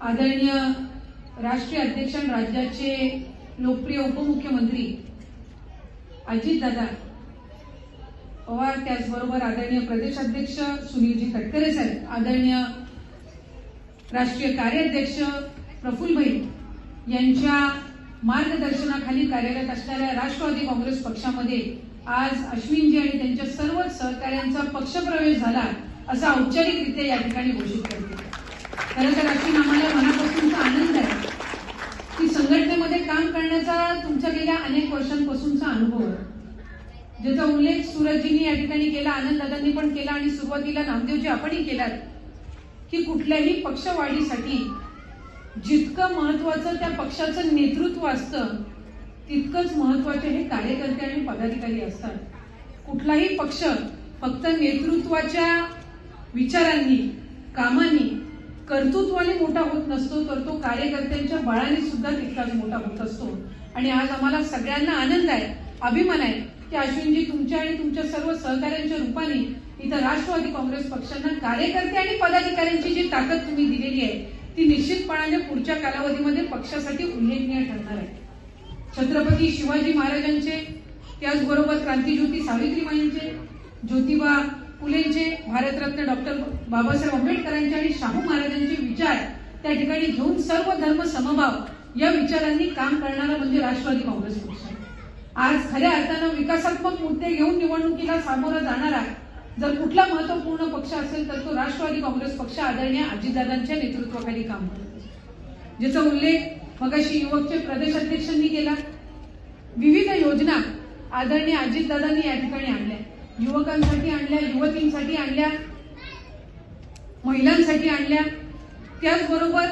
आदरणीय राष्ट्रीय अध्यक्ष आणि राज्याचे लोकप्रिय उपमुख्यमंत्री अजितदादा पवार त्याचबरोबर आदरणीय प्रदेशाध्यक्ष सुनीलजी तटकरे साहेब आदरणीय राष्ट्रीय कार्याध्यक्ष प्रफुल्लभाई यांच्या मार्गदर्शनाखाली कार्यरत असणाऱ्या राष्ट्रवादी काँग्रेस पक्षामध्ये आज अश्विनजी आणि त्यांच्या सर्व सहकाऱ्यांचा पक्षप्रवेश झाला असा औपचारिकरित्या या ठिकाणी घोषित करतो. खरं तर अश्विन आम्हाला मनापासूनचा आनंद आहे. की संघटनेमध्ये काम करण्याचा तुमचा गेल्या अनेक वर्षांपासूनचा अनुभव आहे. ज्याचा उल्लेख सूरजजींनी या ठिकाणी केला आनंददादांनी पण केला आणि सुरुवातीला नामदेवजी आपणही केलात की कुठल्याही पक्षवाढीसाठी जितकं महत्वाचं त्या पक्षाचं नेतृत्व असतं तितकंच महत्त्वाचे हे कार्यकर्ते आणि पदाधिकारी असतात. कुठलाही पक्ष फक्त नेतृत्वाच्या विचारांनी कामांनी कर्तृत्वाने मोठा होत नसतो तर तो कार्यकर्त्यांच्या बळाने सुद्धा तितकाच मोठा होत असतो. आणि आज आम्हाला सगळ्यांना आनंद आहे अभिमान आहे की अश्विनजी तुमच्या आणि तुमच्या सर्व सहकाऱ्यांच्या रूपाने इथं राष्ट्रवादी काँग्रेस पक्षांना कार्यकर्ते आणि पदाधिकाऱ्यांची जी ताकद तुम्ही दिलेली आहे ती निश्चितपणाने पुढच्या कालावधीमध्ये पक्षासाठी उल्लेखनीय ठरणार आहे. छत्रपती शिवाजी महाराजांचे त्याचबरोबर क्रांतीज्योती सावित्रीबाईंचे ज्योतिबा फुलेंचे भारतरत्न डॉक्टर बाबासाहेब आंबेडकरांचे आणि शाहू महाराजांचे विचार त्या ठिकाणी घेऊन सर्व धर्म समभाव या विचारांनी काम करणारा म्हणजे राष्ट्रवादी काँग्रेस पक्ष. आज खऱ्या अर्थानं विकासात्मक मुद्दे घेऊन निवडणुकीला सामोरं जाणारा जर कुठला महत्त्वपूर्ण पक्ष असेल तर तो राष्ट्रवादी काँग्रेस पक्ष आदरणीय अजितदादांच्या नेतृत्वाखाली काम करतो. ज्याचा उल्लेख मगाशी युवकचे प्रदेश अध्यक्षांनी केला. विविध योजना आदरणीय अजितदादांनी या ठिकाणी आणल्या. युवकांसाठी आणल्या युवतींसाठी आणल्या महिलांसाठी आणल्या. त्याचबरोबर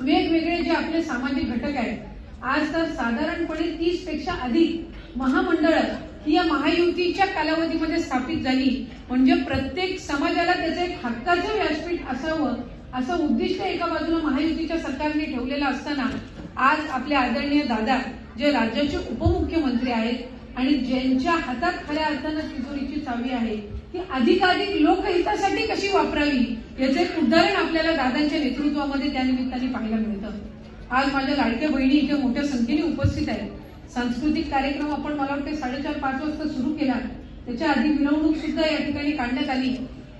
वेगवेगळे जे आपले सामाजिक घटक आहेत आज तर साधारणपणे तीसपेक्षा अधिक महामंडळ ही या महायुतीच्या कालावधीमध्ये स्थापित झाली. म्हणजे प्रत्येक समाजाला त्याचं एक हक्काचं व्यासपीठ असावं असं उद्दिष्ट एका बाजूला महायुतीच्या सरकारने ठेवलेलं असताना आज आपले आदरणीय दादा जे राज्याचे उपमुख्यमंत्री आहेत आणि ज्यांच्या हातात खऱ्या अर्थानं तिजोरीची चावी आहे ती अधिकाधिक लोकहितासाठी कशी वापरावी याचं एक उदाहरण आपल्याला दादांच्या नेतृत्वामध्ये त्या निमित्ताने पाहायला मिळतं. आज माझ्या लाडक्या बहिणी इथे मोठ्या संख्येने उपस्थित आहेत. सांस्कृतिक कार्यक्रम आपण मला वाटते साडेचार पाच वाजता सुरू केला. त्याच्या आधी मिरवणूक सुद्धा या ठिकाणी काढण्यात आली.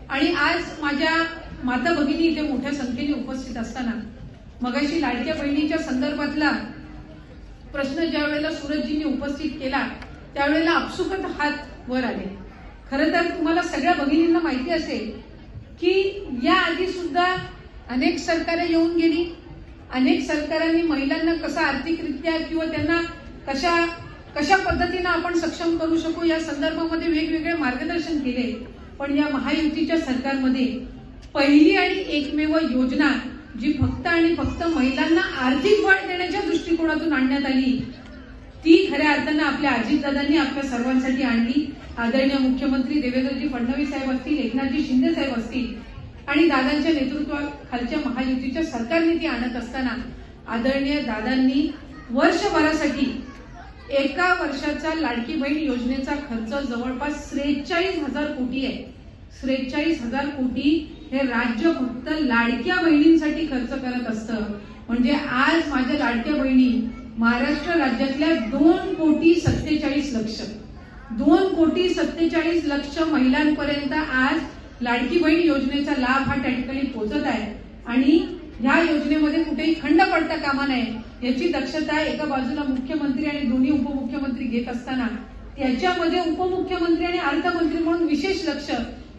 आणि आज माझ्या माता भगिनी इथे मोठ्या संख्येने उपस्थित असताना मगाशी लाडक्या बहिणीच्या संदर्भातला प्रश्न ज्या वेळेला सूरजजींनी उपस्थित केला त्यावेळेला आपसुकत हात वर आले. खरं तर तुम्हाला सगळ्या भगिनींना माहिती असेल की या आधी सुद्धा अनेक सरकारे येऊन गेली. अनेक सरकारांनी महिलांना कसा आर्थिकरित्या किंवा त्यांना कशा कशा पद्धतीनं आपण सक्षम करू शकू या संदर्भामध्ये वेगवेगळे मार्गदर्शन केले. पण या महायुतीच्या सरकारमध्ये पहिली आणि एकमेव योजना जी फक्त आणि फक्त महिलांना आर्थिक वाढ देण्याच्या दृष्टिकोनातून आणण्यात आली ती खऱ्या अर्थानं आपल्या अजितदादांनी आपल्या सर्वांसाठी आणली. आदरणीय मुख्यमंत्री देवेंद्रजी फडणवीस साहेब असतील एकनाथजी शिंदे साहेब असतील आणि दादांच्या नेतृत्वाखालच्या महायुतीच्या सरकारने ती आणत असताना आदरणीय दादांनी वर्षभरासाठी एका वर्षाचा लाडकी बहीण योजनेचा खर्च जवळपास त्रेचाळीस हजार कोटी आहे. त्रेचाळीस हजार कोटी हे राज्य फक्त लाडक्या बहिणींसाठी खर्च करत असतं. म्हणजे आज माझ्या लाडक्या बहिणी महाराष्ट्र राज्यातल्या दोन कोटी सत्तेचाळीस लक्ष. दोन कोटी सत्तेचाळीस लक्ष महिलांपर्यंत आज लाडकी बहीण योजनेचा लाभ हा त्या ठिकाणी पोहोचत आहे. आणि ह्या योजनेमध्ये कुठेही खंड पडता कामा नये याची दक्षता एका बाजूला मुख्यमंत्री आणि दोन्ही उपमुख्यमंत्री घेत असताना त्याच्यामध्ये उपमुख्यमंत्री आणि अर्थमंत्री म्हणून विशेष लक्ष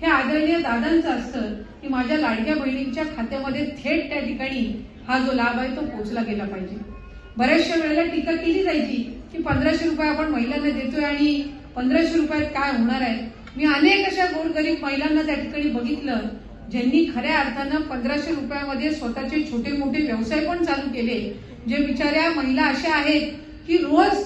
हे आदरणीय दादांचं असतं की माझ्या लाडक्या बहिणींच्या खात्यामध्ये थेट त्या ठिकाणी हा जो लाभ आहे तो पोहोचला गेला पाहिजे. बऱ्याचशा वेळेला टीका केली जायची की पंधराशे रुपये आपण महिलांना देतोय आणि पंधराशे रुपयात काय होणार आहे? मी अनेक अशा गोरगरीब महिलांना त्या ठिकाणी बघितलं ज्यांनी खऱ्या अर्थानं पंधराशे रुपयामध्ये स्वतःचे छोटे मोठे व्यवसाय पण चालू केले. जे बिचाऱ्या महिला अशा आहेत की रोज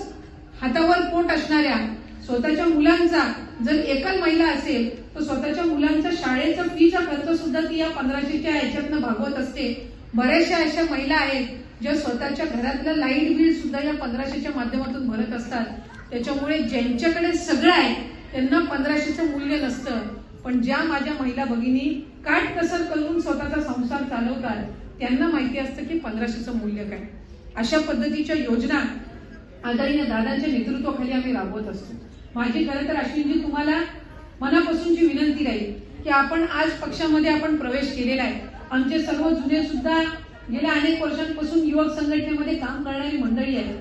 हातावर पोट असणाऱ्या स्वतःच्या मुलांचा जर एकल महिला असेल तर स्वतःच्या मुलांचा शाळेचा फीचा खर्च सुद्धा ती या पंधराशेच्या ह्याच्यातनं भागवत असते. बऱ्याचशा अशा महिला आहेत ज्या स्वतःच्या घरातलं लाइट बिल सुद्धा या पंधराशेच्या माध्यमातून भरत असतात त्याच्यामुळे ज्यांच्याकडे सगळं आहे त्यांना पंधराशेचं मूल्य नसतं. पण ज्या माझ्या महिला भगिनी काटकसर करून स्वतःचा संसार चालवतात त्यांना माहिती असतं की पंधराशेचं मूल्य काय. अशा पद्धतीच्या योजना आदरणीय दादांच्या नेतृत्वाखाली आम्ही राबवत असतो. माझी खरं तर अश्विनजी म्हणजे तुम्हाला मनापासूनची विनंती राहील की आपण आज पक्षामध्ये आपण प्रवेश केलेला आहे. आमचे सर्व जुने सुद्धा गेल्या अनेक वर्षांपासून युवक संघटनेमध्ये काम करणारी मंडळी आहे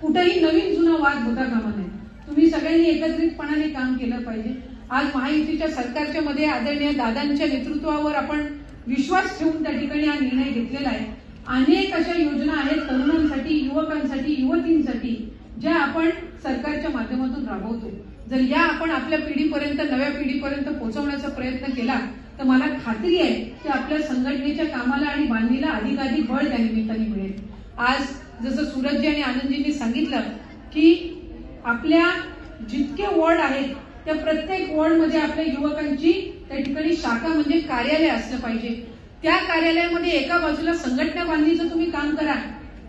कुठेही नवीन जुना वाद होता कामा नये. तुम्ही सगळ्यांनी एकत्रितपणाने काम केलं पाहिजे. आज महायुतीच्या सरकारच्या मध्ये आदरणीय दादांच्या नेतृत्वावर आपण विश्वास ठेवून त्या ठिकाणी हा निर्णय घेतलेला आहे. अनेक अशा योजना आहेत तरुणांसाठी युवकांसाठी युवतींसाठी. ज्या आपण सरकारच्या माध्यमातून राबवतो जर या आपण आपल्या पिढीपर्यंत नव्या पिढीपर्यंत पोहोचवण्याचा प्रयत्न केला तर मला खात्री आहे की आपल्या संघटनेच्या कामाला आणि बांधणीला अधिकाधिक बळ त्या निमित्ताने मिळेल. आज जसं सूरजजी आणि आनंदजींनी सांगितलं की आपल्या जितके वॉर्ड आहेत त्या प्रत्येक वॉर्डमध्ये आपल्या युवकांची त्या ठिकाणी शाखा म्हणजे कार्यालय असलं पाहिजे. त्या कार्यालयामध्ये एका बाजूला संघटना बांधणीचं तुम्ही काम करा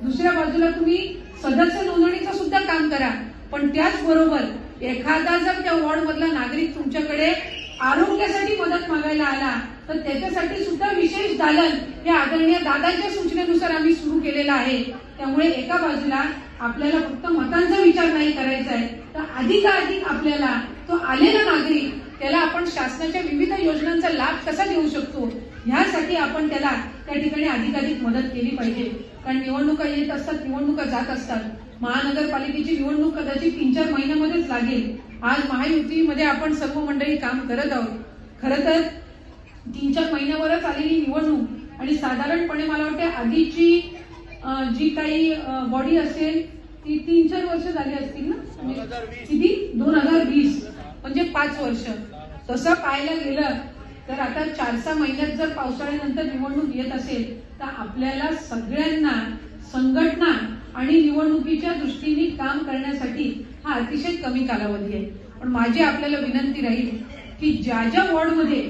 दुसऱ्या बाजूला तुम्ही सदस्य नोंदणीचं सुद्धा काम करा. पण त्याचबरोबर एखादा जर त्या वॉर्ड मधला नागरिक तुमच्याकडे आरोग्यासाठी मदत मागायला आला तर त्याच्यासाठी सुद्धा विशेष दालन हे आदरणीय दादांच्या सूचनेनुसार आम्ही सुरू केलेलं आहे. त्यामुळे एका बाजूला आपल्याला फक्त मतांचा विचार नाही करायचा आहे तर अधिकाधिक आपल्याला तो आलेला नागरिक त्याला आपण शासनाच्या विविध योजनांचा लाभ कसा देऊ शकतो? ह्यासाठी आपण त्याला त्या ठिकाणी अधिकाधिक मदत केली पाहिजे. कारण निवडणुका येत असतात निवडणुका जात असतात. महानगरपालिकेची निवडणूक कदाचित तीन चार महिन्यामध्येच लागेल. आज महायुतीमध्ये आपण सर्व मंडळी काम करत आहोत. खरं तर तीन चार महिन्यावरच आलेली निवडणूक आणि साधारणपणे मला वाटते आधीची जी काही बॉडी असेल ती तीन चार वर्ष झाली असतील ना? म्हणजे किती? दोन हजार वीस. म्हणजे पाच वर्ष. तसं पाहायला गेलं तर आता चार सहा महिन्यात जर पावसाळ्यानंतर निवडणूक येत असेल तर आपल्याला सगळ्यांना संघटना आणि निवडणुकीच्या दृष्टीने काम करण्यासाठी हा अतिशय कमी कालावधी आहे. पण माझी आपल्याला विनंती राहील की ज्या ज्या वॉर्डमध्ये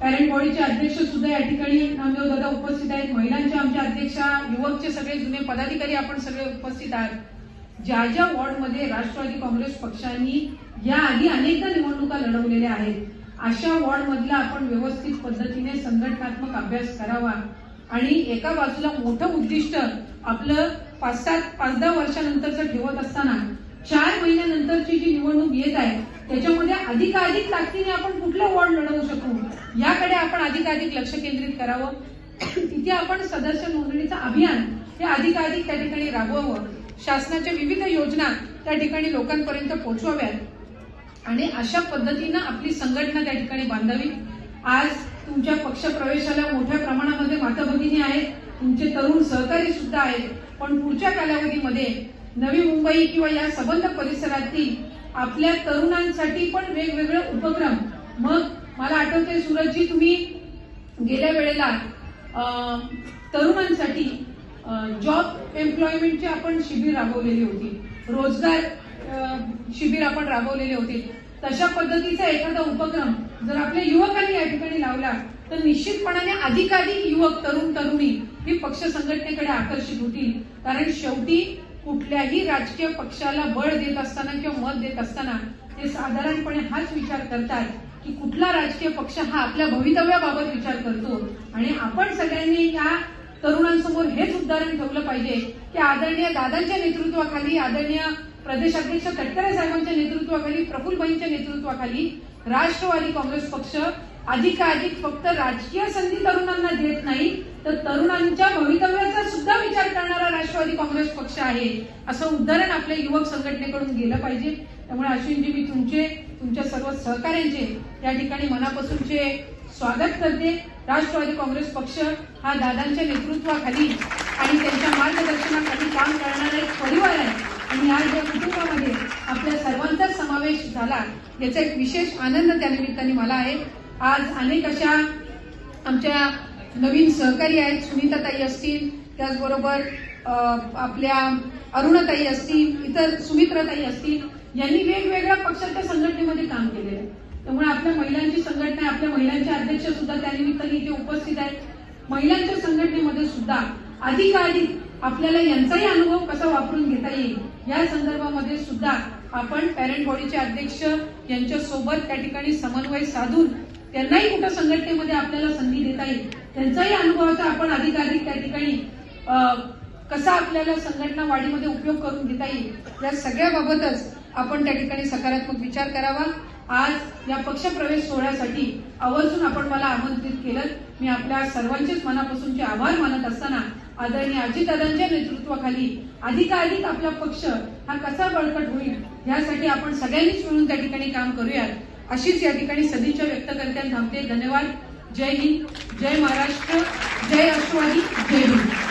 पॅरेंट बॉडीचे अध्यक्ष सुद्धा या ठिकाणी नामदेव दादा उपस्थित आहेत महिलांच्या आमच्या अध्यक्षा युवकचे सगळे जुने पदाधिकारी आपण सगळे उपस्थित आहात ज्या ज्या वॉर्डमध्ये राष्ट्रवादी काँग्रेस पक्षांनी याआधी अनेकदा निवडणुका लढवलेल्या आहेत अशा वॉर्डमधला आपण व्यवस्थित पद्धतीने संघटनात्मक अभ्यास करावा. आणि एका बाजूला मोठं उद्दिष्ट आपलं पाच सात पाच दहा वर्षानंतरचं ठेवत असताना चार महिन्यानंतरची जी निवडणूक येत आहे त्याच्यामध्ये अधिकाधिक ताकदीने आपण कुठला वॉर्ड लढवू शकू? याकडे आपण अधिकाधिक लक्ष केंद्रित करावं. तिथे आपण सदस्य नोंदणीचं अभियान हे अधिकाधिक त्या ठिकाणी राबवावं. शासनाच्या विविध योजना त्या ठिकाणी लोकांपर्यंत पोहोचवाव्यात. आणि अशा पद्धतीनं आपली संघटना त्या ठिकाणी बांधावी. आज तुमच्या पक्ष प्रवेशाला मोठ्या प्रमाणामध्ये माता भगिनी आहेत. तुमचे तरुण सहकारी सुद्धा आहेत. पण पुढच्या कालावधीमध्ये नवी मुंबई किंवा या सबंध परिसरातील आपल्या तरुणांसाठी पण वेगवेगळे उपक्रम. मग मला आठवते सूरजजी तुम्ही गेल्या वेळेला तरुणांसाठी जॉब एम्प्लॉयमेंटची आपण शिबिर राबवलेली होती. रोजगार शिबिर आपण राबवलेले होते. तशा पद्धतीचा एखादा उपक्रम जर आपल्या युवकांनी या ठिकाणी लावला तर निश्चितपणाने अधिकाधिक युवक तरुण तरुणी ही पक्ष संघटनेकडे आकर्षित होतील. कारण शेवटी कुठल्याही राजकीय पक्षाला बळ देत असताना किंवा मत देत असताना ते साधारणपणे हाच विचार करतात की कुठला राजकीय पक्ष हा आपल्या भवितव्याबाबत विचार करतो. आणि आपण सगळ्यांनी या तरुणांसमोर हेच उदाहरण ठेवलं पाहिजे की आदरणीय दादांच्या नेतृत्वाखाली आदरणीय प्रदेशाध्यक्ष तटकरे साहेबांच्या नेतृत्वाखाली प्रफुल्लबाईंच्या नेतृत्वाखाली राष्ट्रवादी काँग्रेस पक्ष अधिकाधिक फक्त राजकीय संधी तरुणांना देत नाही तर तरुणांच्या भवितव्याचा सुद्धा विचार करणारा राष्ट्रवादी काँग्रेस पक्ष आहे असं उदाहरण आपल्या युवक संघटनेकडून गेलं पाहिजे. त्यामुळे अश्विनजी मी तुमचे तुमच्या सर्व सहकार्यांचे या ठिकाणी मनापासूनचे स्वागत करते. राष्ट्रवादी काँग्रेस पक्ष हा दादांच्या नेतृत्वाखाली आणि त्यांच्या मार्गदर्शनाखाली काम करणारा एक परिवार आहे. आणि आज या कुटुंबामध्ये आपल्या सर्वांचाच समावेश झाला याचा एक विशेष आनंद त्या निमित्ताने मला आहे. आज अनेक अशा आमच्या नवीन सहकारी आहेत सुनीताताई असतील त्याचबरोबर आपल्या अरुणाताई असतील इतर सुमित्राताई असतील यांनी वेगवेगळ्या पक्षाच्या संघटनेमध्ये काम केलेलं आहे. त्यामुळे आपल्या महिलांची संघटना आपल्या महिलांचे अध्यक्ष सुद्धा त्यानिमित्ताने इथे उपस्थित आहेत. महिलांच्या संघटनेमध्ये सुद्धा अधिकाधिक आपल्याला यांचाही अनुभव कसा वापरून घेता येईल? या संदर्भामध्ये सुद्धा आपण पॅरेंट बॉडीचे अध्यक्ष यांच्या सोबत त्या ठिकाणी समन्वय साधून त्यांनाही कुठं संघटनेमध्ये आपल्याला संधी देता येईल? त्यांचाही अनुभवाचा आपण अधिकाधिक त्या ठिकाणी कसा आपल्याला संघटना वाढीमध्ये उपयोग करून घेता येईल? या सगळ्याबाबतच आपण त्या ठिकाणी सकारात्मक विचार करावा. आज या पक्षप्रवेश सोहळ्यासाठी आवर्जून आपण मला आमंत्रित केलं. मी आपल्या सर्वांचेच मनापासूनचे आभार मानत असताना आदरणीय अजितदादांच्या नेतृत्वाखाली अधिकाधिक आपला पक्ष हा कसा बळकट होईल यासाठी आपण सगळ्यांनीच मिळून त्या ठिकाणी काम करूयात. अशीच या ठिकाणी सदिच्छा व्यक्त करते थांबते. धन्यवाद. जय हिंद. जय महाराष्ट्र. जय राष्ट्रवादी जय हिंद.